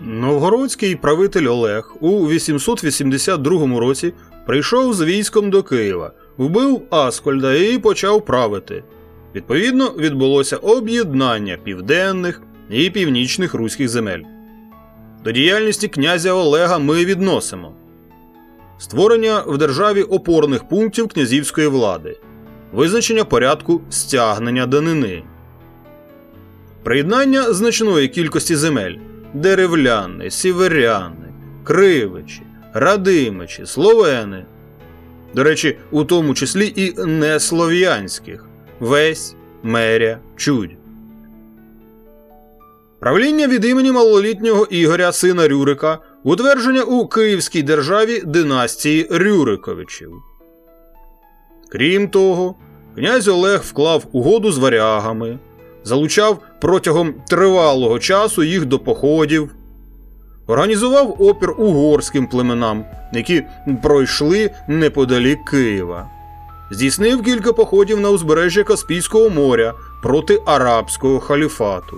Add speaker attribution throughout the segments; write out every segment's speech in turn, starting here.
Speaker 1: Новгородський правитель Олег у 882 році прийшов з військом до Києва, вбив Аскольда і почав правити. Відповідно, відбулося об'єднання південних і північних руських земель. До діяльності князя Олега ми відносимо створення в державі опорних пунктів князівської влади, визначення порядку стягнення данини, приєднання значної кількості земель деревляни, сіверяни, кривичі, радимичі, словени. До речі, у тому числі і неслов'янських весь, меря, чудь. Правління від імені малолітнього Ігоря, сина Рюрика, утвердження у Київській державі династії Рюриковичів. Крім того, князь Олег вклав угоду з варягами, залучав протягом тривалого часу їх до походів, організував опір угорським племенам, які пройшли неподалік Києва, здійснив кілька походів на узбережжя Каспійського моря проти арабського халіфату,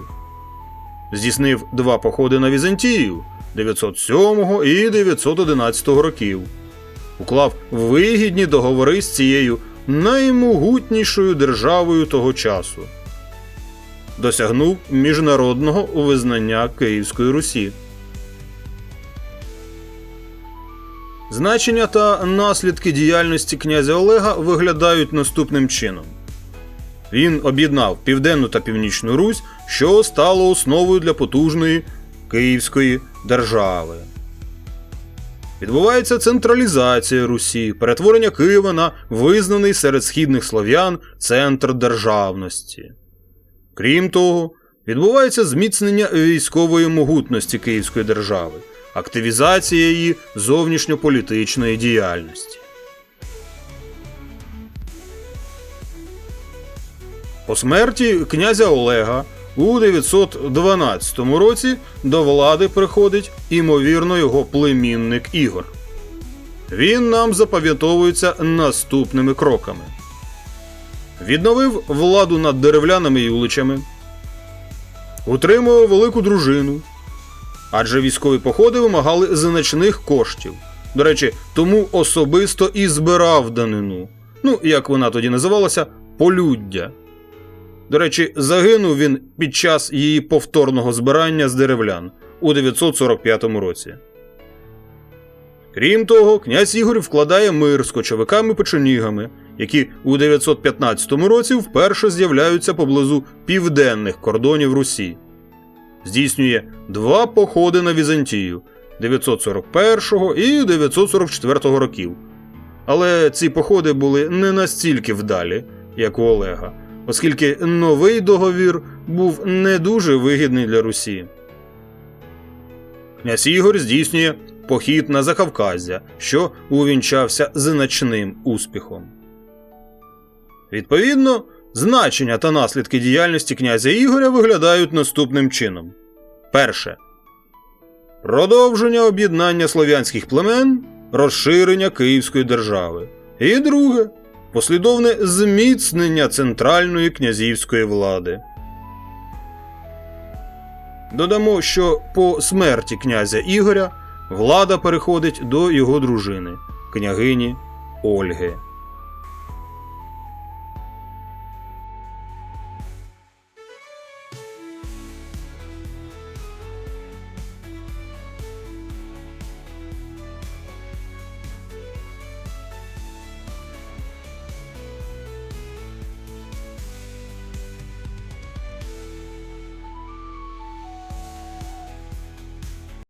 Speaker 1: здійснив два походи на Візантію 907 і 911 років, уклав вигідні договори з цією наймогутнішою державою того часу досягнув міжнародного визнання Київської Русі. Значення та наслідки діяльності князя Олега виглядають наступним чином. Він об'єднав Південну та Північну Русь, що стало основою для потужної Київської держави. Відбувається централізація Русі, перетворення Києва на визнаний серед східних слов'ян центр державності. Крім того, відбувається зміцнення військової могутності Київської держави, активізація її зовнішньополітичної діяльності. По смерті князя Олега у 912 році до влади приходить імовірно його племінник Ігор. Він нам запам'ятовується наступними кроками відновив владу над деревлянами і уличами, утримував велику дружину, адже військові походи вимагали значних коштів. До речі, тому особисто і збирав данину. Ну, як вона тоді називалася, полюддя. До речі, загинув він під час її повторного збирання з деревлян у 945 році. Крім того, князь Ігор вкладає мир з кочовиками печенігами, які у 915 році вперше з'являються поблизу південних кордонів Русі. Здійснює два походи на Візантію 941 і 944 років. Але ці походи були не настільки вдалі, як у Олега, оскільки новий договір був не дуже вигідний для Русі. Князь Ігор здійснює похід на Закавказя, що увінчався значним успіхом. Відповідно, значення та наслідки діяльності князя Ігоря виглядають наступним чином: перше. Продовження об'єднання слов'янських племен, розширення Київської держави. І друге послідовне зміцнення центральної князівської влади. Додамо, що по смерті князя Ігоря влада переходить до його дружини, княгині Ольги.